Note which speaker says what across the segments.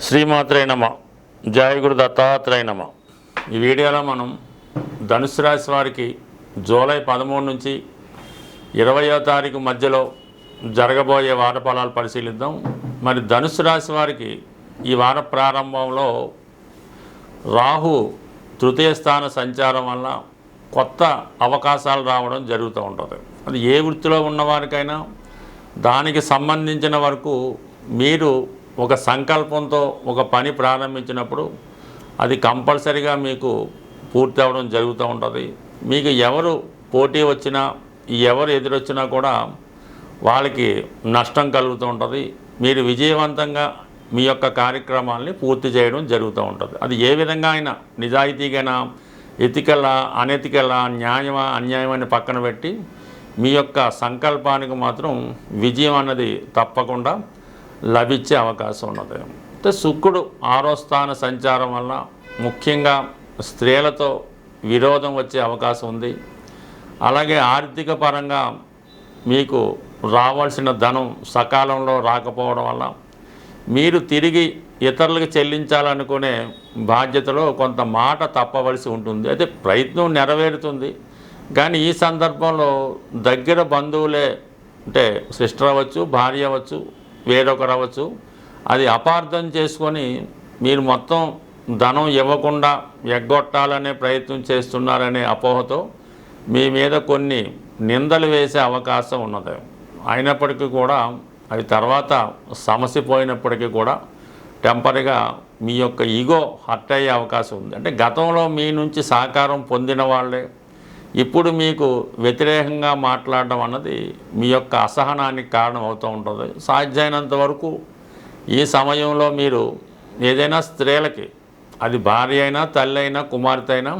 Speaker 1: శ్రీమాత్రే నమ. గురు దత్తాత్రేయ నమ. ఈ వీడియోలో మనం ధనుసు రాశి వారికి జూలై పదమూడు నుంచి ఇరవయో తారీఖు మధ్యలో జరగబోయే వార ఫలాలు పరిశీలిద్దాం. మరి ధనుసు రాశి వారికి ఈ వార ప్రారంభంలో రాహు తృతీయ స్థాన సంచారం వల్ల కొత్త అవకాశాలు రావడం జరుగుతూ ఉంటుంది. అది ఏ వృత్తిలో ఉన్నవారికైనా దానికి సంబంధించిన వరకు మీరు ఒక సంకల్పంతో ఒక పని ప్రారంభించినప్పుడు అది కంపల్సరిగా మీకు పూర్తి అవ్వడం జరుగుతూ ఉంటుంది. మీకు ఎవరు పోటీ వచ్చినా ఎవరు ఎదురొచ్చినా కూడా వాళ్ళకి నష్టం కలుగుతూ ఉంటుంది. మీరు విజయవంతంగా మీ యొక్క కార్యక్రమాల్ని పూర్తి చేయడం జరుగుతూ ఉంటుంది. అది ఏ విధంగా అయినా నిజాయితీగానా ఎతికలా అనెతికలా న్యాయమా అన్యాయమని పక్కన పెట్టి మీ యొక్క సంకల్పానికి మాత్రం విజయం అన్నది తప్పకుండా లభించే అవకాశం ఉన్నది. అంటే శుక్రుడు ఆరో స్థాన సంచారం వల్ల ముఖ్యంగా స్త్రీలతో విరోధం వచ్చే అవకాశం ఉంది. అలాగే ఆర్థిక పరంగా మీకు రావాల్సిన ధనం సకాలంలో రాకపోవడం వల్ల మీరు తిరిగి ఇతరులకు చెల్లించాలనుకునే బాధ్యతలో కొంత మాట తప్పవలసి ఉంటుంది. అయితే ప్రయత్నం నెరవేరుతుంది. కానీ ఈ సందర్భంలో దగ్గర బంధువులే అంటే సిస్టర్ అవ్వచ్చు భార్య అవ్వచ్చు వేరొకరు అవ్వచ్చు అది అపార్థం చేసుకొని మీరు మొత్తం ధనం ఇవ్వకుండా ఎగ్గొట్టాలనే ప్రయత్నం చేస్తున్నారనే అపోహతో మీ మీద కొన్ని నిందలు వేసే అవకాశం ఉన్నది. అయినప్పటికీ కూడా అవి తర్వాత సమస్య పోయినప్పటికీ కూడా టెంపరీగా మీ యొక్క ఈగో హర్ట్ అయ్యే అవకాశం ఉంది. అంటే గతంలో మీ నుంచి సహకారం పొందిన వాళ్ళే ఇప్పుడు మీకు వ్యతిరేకంగా మాట్లాడడం అన్నది మీ యొక్క అసహనానికి కారణం అవుతూ ఉంటుంది. సాధ్యమైనంత వరకు ఈ సమయంలో మీరు ఏదైనా స్త్రీలకి అది భార్య అయినా తల్లి అయినా కుమార్తె అయినా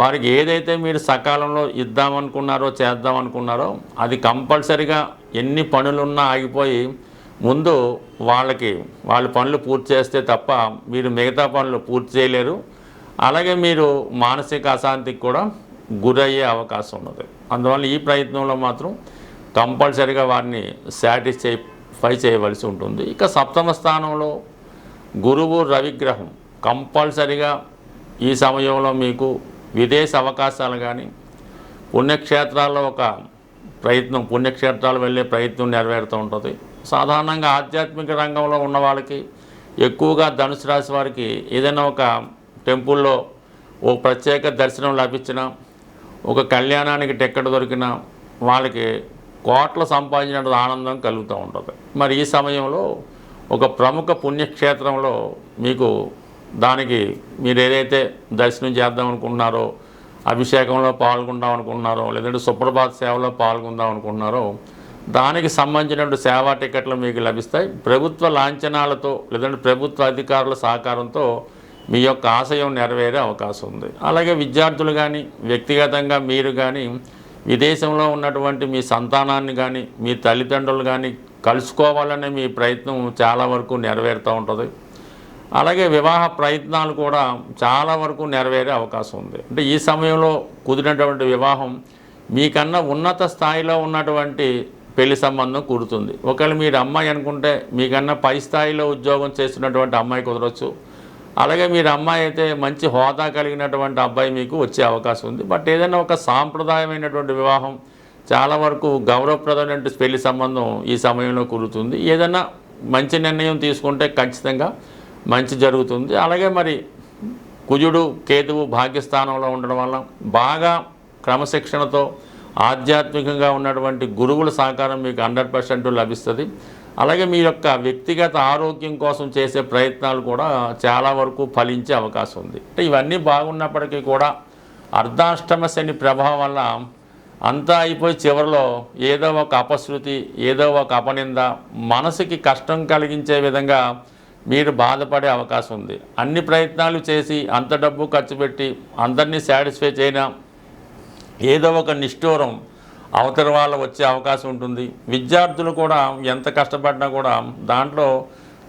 Speaker 1: వారికి ఏదైతే మీరు సకాలంలో ఇద్దామనుకున్నారో చేద్దామనుకున్నారో అది కంపల్సరిగా ఎన్ని పనులున్నా ఆగిపోయి ముందు వాళ్ళకి వాళ్ళ పనులు పూర్తి చేస్తే తప్ప మీరు మిగతా పనులు పూర్తి చేయలేరు. అలాగే మీరు మానసిక అశాంతికి కూడా గురయ్యే అవకాశం ఉన్నది. అందువల్ల ఈ ప్రయత్నంలో మాత్రం కంపల్సరిగా వారిని సాటిస్ఫై చేయవలసి ఉంటుంది. ఇక సప్తమ స్థానంలో గురువు రవిగ్రహం కంపల్సరిగా ఈ సమయంలో మీకు విదేశ అవకాశాలు కానీ పుణ్యక్షేత్రాల్లో ఒక ప్రయత్నం పుణ్యక్షేత్రాలు వెళ్ళే ప్రయత్నం నెరవేరుతూ ఉంటుంది. సాధారణంగా ఆధ్యాత్మిక రంగంలో ఉన్న వాళ్ళకి ఎక్కువగా ధనుసు రాశి వారికి ఏదైనా ఒక టెంపుల్లో ఓ ప్రత్యేక దర్శనం లభించిన ఒక కళ్యాణానికి టికెట్ దొరికిన వాళ్ళకి కోట్ల సంపాదించినటువంటి ఆనందం కలుగుతూ ఉంటుంది. మరి ఈ సమయంలో ఒక ప్రముఖ పుణ్యక్షేత్రంలో మీకు దానికి మీరు ఏదైతే దర్శనం చేద్దాం అనుకుంటున్నారో అభిషేకంలో పాల్గొందాం అనుకుంటున్నారో లేదంటే సుప్రభాత్ సేవలో పాల్గొందాం అనుకుంటున్నారో దానికి సంబంధించినటువంటి సేవా టికెట్లు మీకు లభిస్తాయి. ప్రభుత్వ లాంఛనాలతో లేదంటే ప్రభుత్వ అధికారుల సహకారంతో మీ యొక్క ఆశయం నెరవేరే అవకాశం ఉంది. అలాగే విద్యార్థులు కానీ వ్యక్తిగతంగా మీరు కానీ విదేశంలో ఉన్నటువంటి మీ సంతానాన్ని కానీ మీ తల్లిదండ్రులు కానీ కలుసుకోవాలనే మీ ప్రయత్నం చాలా వరకు నెరవేరుతూ ఉంటుంది. అలాగే వివాహ ప్రయత్నాలు కూడా చాలా వరకు నెరవేరే అవకాశం ఉంది. అంటే ఈ సమయంలో కుదిరినటువంటి వివాహం మీకన్నా ఉన్నత స్థాయిలో ఉన్నటువంటి పెళ్ళి సంబంధం కుదురుతుంది. ఒకవేళ మీరు అమ్మాయి అనుకుంటే మీకన్నా పై స్థాయిలో ఉద్యోగం చేస్తున్నటువంటి అమ్మాయి కుదరవచ్చు అలాగే మీరు అమ్మాయి అయితే మంచి హోదా కలిగినటువంటి అబ్బాయి మీకు వచ్చే అవకాశం ఉంది. బట్ ఏదైనా ఒక సాంప్రదాయమైనటువంటి వివాహం చాలా వరకు గౌరవప్రదమైన పెళ్ళి సంబంధం ఈ సమయంలో కుదురుతుంది. ఏదైనా మంచి నిర్ణయం తీసుకుంటే ఖచ్చితంగా మంచి జరుగుతుంది. అలాగే మరి కుజుడు కేతువు భాగ్యస్థానంలో ఉండడం వల్ల బాగా క్రమశిక్షణతో ఆధ్యాత్మికంగా ఉన్నటువంటి గురువుల సహకారం మీకు హండ్రెడ్ పర్సెంట్ లభిస్తుంది. అలాగే మీ యొక్క వ్యక్తిగత ఆరోగ్యం కోసం చేసే ప్రయత్నాలు కూడా చాలా వరకు ఫలించే అవకాశం ఉంది. అంటే ఇవన్నీ బాగున్నప్పటికీ కూడా అర్ధాష్టమ శని ప్రభావం వల్ల అంతా అయిపోయి చివరిలో ఏదో ఒక అపశృతి ఏదో ఒక అపనింద మనసుకి కష్టం కలిగించే విధంగా మీరు బాధపడే అవకాశం ఉంది. అన్ని ప్రయత్నాలు చేసి అంత డబ్బు ఖర్చు పెట్టి అందరినీ సాటిస్ఫై చేయడం ఏదో ఒక నిష్ఠూరం అవతల వాళ్ళ వచ్చే అవకాశం ఉంటుంది. విద్యార్థులు కూడా ఎంత కష్టపడినా కూడా దాంట్లో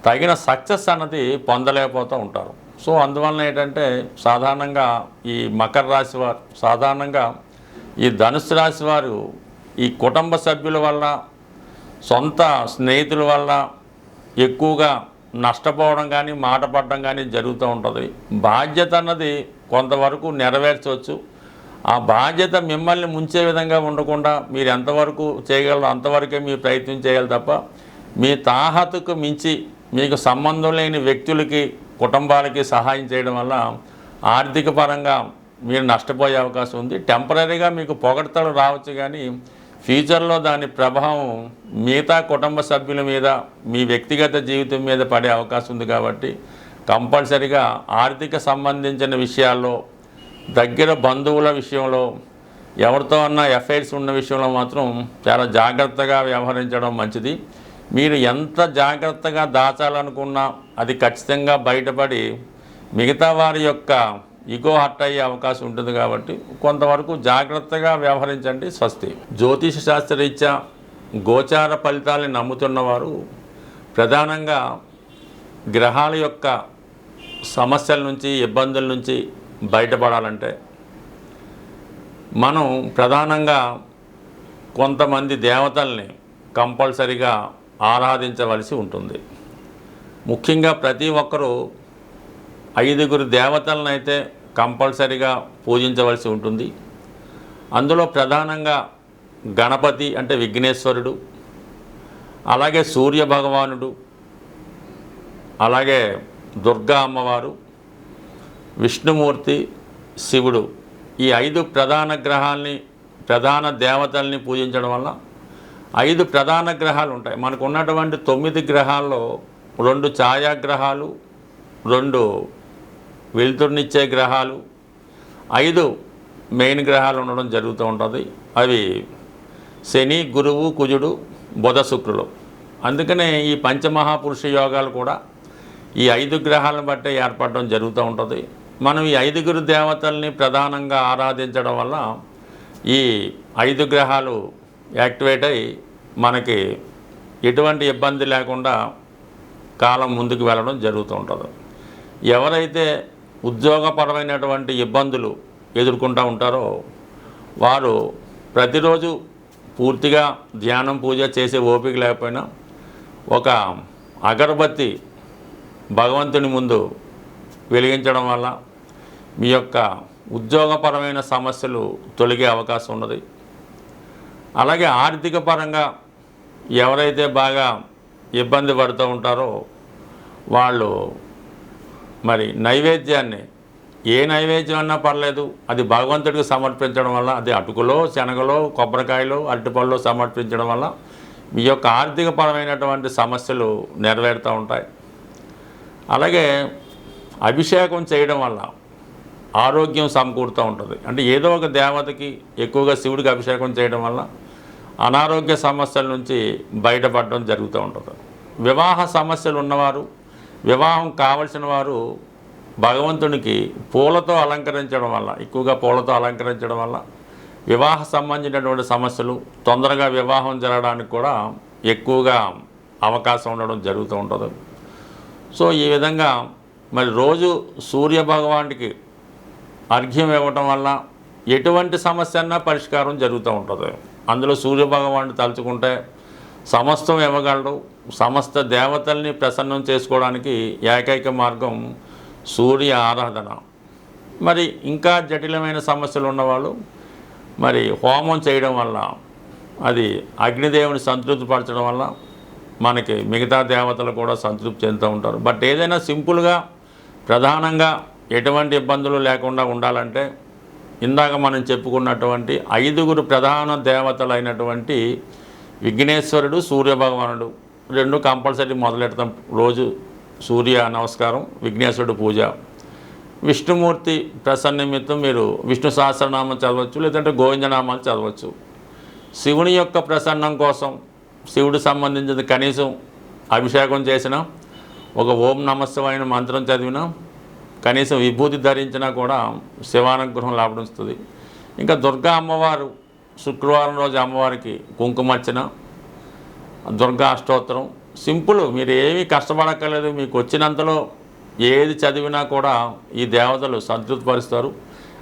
Speaker 1: తగిన సక్సెస్ అన్నది పొందలేకపోతూ ఉంటారు. సో అందువలన ఏంటంటే సాధారణంగా ఈ మకర రాశి వారు సాధారణంగా ఈ ధనుసు రాశి వారు ఈ కుటుంబ సభ్యుల వల్ల సొంత స్నేహితుల వల్ల ఎక్కువగా నష్టపోవడం కానీ మాట పడడం కానీ జరుగుతూ ఉంటుంది. బాధ్యత అన్నది కొంతవరకు నెరవేర్చవచ్చు. ఆ బాధ్యత మిమ్మల్ని ముంచే విధంగా ఉండకుండా మీరు ఎంతవరకు చేయగలరో అంతవరకే మీరు ప్రయత్నం చేయాలి తప్ప మీ తాహతుకు మించి మీకు సంబంధం లేని వ్యక్తులకి కుటుంబాలకి సహాయం చేయడం వల్ల ఆర్థిక పరంగా మీరు నష్టపోయే అవకాశం ఉంది. టెంపరీగా మీకు పొగడతలు రావచ్చు కానీ ఫ్యూచర్లో దాని ప్రభావం మిగతా కుటుంబ సభ్యుల మీద మీ వ్యక్తిగత జీవితం మీద పడే అవకాశం ఉంది కాబట్టి కంపల్సరిగా ఆర్థిక సంబంధించిన విషయాల్లో దగ్గర బంధువుల విషయంలో ఎవరితో అన్నా ఎఫ్ఐఆర్స్ ఉన్న విషయంలో మాత్రం చాలా జాగ్రత్తగా వ్యవహరించడం మంచిది. మీరు ఎంత జాగ్రత్తగా దాచాలనుకున్నా అది ఖచ్చితంగా బయటపడి మిగతా వారి యొక్క ఇగో హట్ అయ్యే అవకాశం ఉంటుంది కాబట్టి కొంతవరకు జాగ్రత్తగా వ్యవహరించండి స్వస్తి. జ్యోతిష శాస్త్రరీత్యా గోచార ఫలితాలని నమ్ముతున్నవారు ప్రధానంగా గ్రహాల యొక్క సమస్యల నుంచి ఇబ్బందుల నుంచి బయటపడాలంటే మనం ప్రధానంగా కొంతమంది దేవతల్ని కంపల్సరిగా ఆరాధించవలసి ఉంటుంది. ముఖ్యంగా ప్రతి ఒక్కరూ ఐదుగురు దేవతలను అయితే కంపల్సరిగా పూజించవలసి ఉంటుంది. అందులో ప్రధానంగా గణపతి అంటే విఘ్నేశ్వరుడు అలాగే సూర్య భగవానుడు అలాగే దుర్గా అమ్మవారు విష్ణుమూర్తి శివుడు ఈ ఐదు ప్రధాన గ్రహాల్ని ప్రధాన దేవతల్ని పూజించడం వల్ల ఐదు ప్రధాన గ్రహాలు ఉంటాయి. మనకు ఉన్నటువంటి తొమ్మిది గ్రహాల్లో రెండు ఛాయాగ్రహాలు రెండు వెలుతురునిచ్చే గ్రహాలు ఐదు మెయిన్ గ్రహాలు ఉండడం జరుగుతూ ఉంటుంది. అవి శని గురువు కుజుడు బుధ శుక్రులు. అందుకనే ఈ పంచమహాపురుష యోగాలు కూడా ఈ ఐదు గ్రహాలను బట్టే ఏర్పడడం జరుగుతూ ఉంటుంది. మనం ఈ ఐదుగురు దేవతల్ని ప్రధానంగా ఆరాధించడం వల్ల ఈ ఐదు గ్రహాలు యాక్టివేట్ అయ్యి మనకి ఎటువంటి ఇబ్బంది లేకుండా కాలం ముందుకు వెళ్ళడం జరుగుతూ ఉంటుంది. ఎవరైతే ఉద్యోగపరమైనటువంటి ఇబ్బందులు ఎదుర్కొంటూ ఉంటారో వారు ప్రతిరోజు పూర్తిగా ధ్యానం పూజ చేసే ఓపిక లేకపోయినా ఒక అగరబత్తి భగవంతుని ముందు వెలిగించడం వల్ల మీ యొక్క ఉద్యోగపరమైన సమస్యలు తొలగే అవకాశం ఉన్నది. అలాగే ఆర్థిక పరంగా ఎవరైతే బాగా ఇబ్బంది పడుతూ ఉంటారో వాళ్ళు మరి నైవేద్యాన్ని ఏ నైవేద్యం అన్నా పర్లేదు అది భగవంతుడికి సమర్పించడం వల్ల అది అటుకులో శనగలో కొబ్బరికాయలో అరటిపళ్ళు సమర్పించడం వల్ల మీ యొక్క ఆర్థిక పరమైనటువంటి సమస్యలు నెరవేరుతూ ఉంటాయి. అలాగే అభిషేకం చేయడం వల్ల ఆరోగ్యం సమకూరుతూ ఉంటుంది. అంటే ఏదో ఒక దేవతకి ఎక్కువగా శివుడికి అభిషేకం చేయడం వల్ల అనారోగ్య సమస్యల నుంచి బయటపడడం జరుగుతూ ఉంటుంది. వివాహ సమస్యలు ఉన్నవారు వివాహం కావలసిన వారు భగవంతునికి పూలతో అలంకరించడం వల్ల ఎక్కువగా పూలతో అలంకరించడం వల్ల వివాహ సంబంధించినటువంటి సమస్యలు తొందరగా వివాహం జరగడానికి కూడా ఎక్కువగా అవకాశం ఉండడం జరుగుతూ ఉంటుంది. సో ఈ విధంగా మరి రోజు సూర్య భగవానుడికి అర్ఘ్యం ఇవ్వటం వల్ల ఎటువంటి సమస్య అన్నా పరిష్కారం జరుగుతూ ఉంటుంది. అందులో సూర్య భగవానుడు తలుచుకుంటే సమస్తం ఇవ్వగలడు. సమస్త దేవతల్ని ప్రసన్నం చేసుకోవడానికి ఏకైక మార్గం సూర్య ఆరాధన. మరి ఇంకా జటిలమైన సమస్యలు ఉన్నవాళ్ళు మరి హోమం చేయడం వల్ల అది అగ్నిదేవుని సంతృప్తిపరచడం వల్ల మనకి మిగతా దేవతలు కూడా సంతృప్తి చెందుతూ ఉంటారు. బట్ ఏదైనా సింపుల్గా ప్రధానంగా ఎటువంటి ఇబ్బందులు లేకుండా ఉండాలంటే ఇందాక మనం చెప్పుకున్నటువంటి ఐదుగురు ప్రధాన దేవతలైనటువంటి విఘ్నేశ్వరుడు సూర్యభగవానుడు రెండు కంపల్సరీ మొదలెడతాం రోజు సూర్య నమస్కారం విఘ్నేశ్వరుడు పూజ. విష్ణుమూర్తి ప్రసన్న నిమిత్తం మీరు విష్ణు సహస్రనామం చదవచ్చు లేదంటే గోవిందనామాలు చదవచ్చు. శివుని యొక్క ప్రసన్నం కోసం శివుడు సంబంధించిన కనీసం అభిషేకం చేసిన ఒక ఓం నమస్తమైన మంత్రం చదివినా కనీసం విభూతి ధరించినా కూడా శివానుగ్రహం లాభిస్తుంది ఇంకా దుర్గా అమ్మవారు శుక్రవారం రోజు అమ్మవారికి కుంకుమర్చన దుర్గా అష్టోత్తరం. సింపుల్ మీరు ఏమీ కష్టపడక్కర్లేదు మీకు వచ్చినంతలో ఏది చదివినా కూడా ఈ దేవతలు సంతృప్తిపరుస్తారు.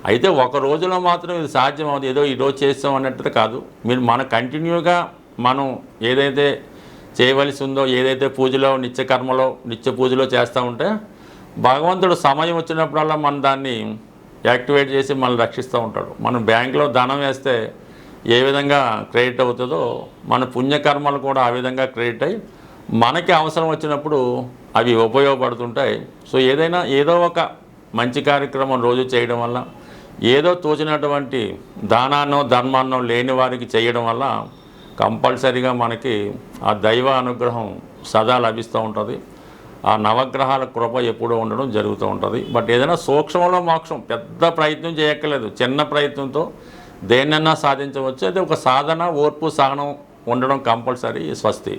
Speaker 1: అయితే ఒక రోజులో మాత్రం ఇది సాధ్యం అవుతుంది ఏదో ఈరోజు చేస్తాం అన్నట్టు కాదు. మీరు మన కంటిన్యూగా మనం ఏదైతే చేయవలసి ఉందో ఏదైతే పూజలో నిత్య కర్మలో నిత్య పూజలో చేస్తూ ఉంటే భగవంతుడు సమయం వచ్చినప్పుడల్లా మనం దాన్ని యాక్టివేట్ చేసి మనల్ని రక్షిస్తూ ఉంటాడు. మనం బ్యాంకులో ధనం వేస్తే ఏ విధంగా క్రెడిట్ అవుతుందో మన పుణ్యకర్మలు కూడా ఆ విధంగా క్రెడిట్ అయ్యి మనకి అవసరం వచ్చినప్పుడు అవి ఉపయోగపడుతుంటాయి. సో ఏదైనా ఏదో ఒక మంచి కార్యక్రమం రోజు చేయడం వల్ల ఏదో తోచినటువంటి దానాన్నో ధర్మాన్నో లేని వారికి చేయడం వల్ల కంపల్సరీగా మనకి ఆ దైవ అనుగ్రహం సదా లభిస్తూ ఉంటుంది. ఆ నవగ్రహాల కృప ఎప్పుడూ ఉండడం జరుగుతూ ఉంటుంది. బట్ ఏదైనా సూక్ష్మంలో మోక్షం పెద్ద ప్రయత్నం చేయక్కర్లేదు. చిన్న ప్రయత్నంతో దేన్నన్నా సాధించవచ్చు. అయితే ఒక సాధన ఓర్పు సహనం ఉండడం కంపల్సరీ స్వస్తి.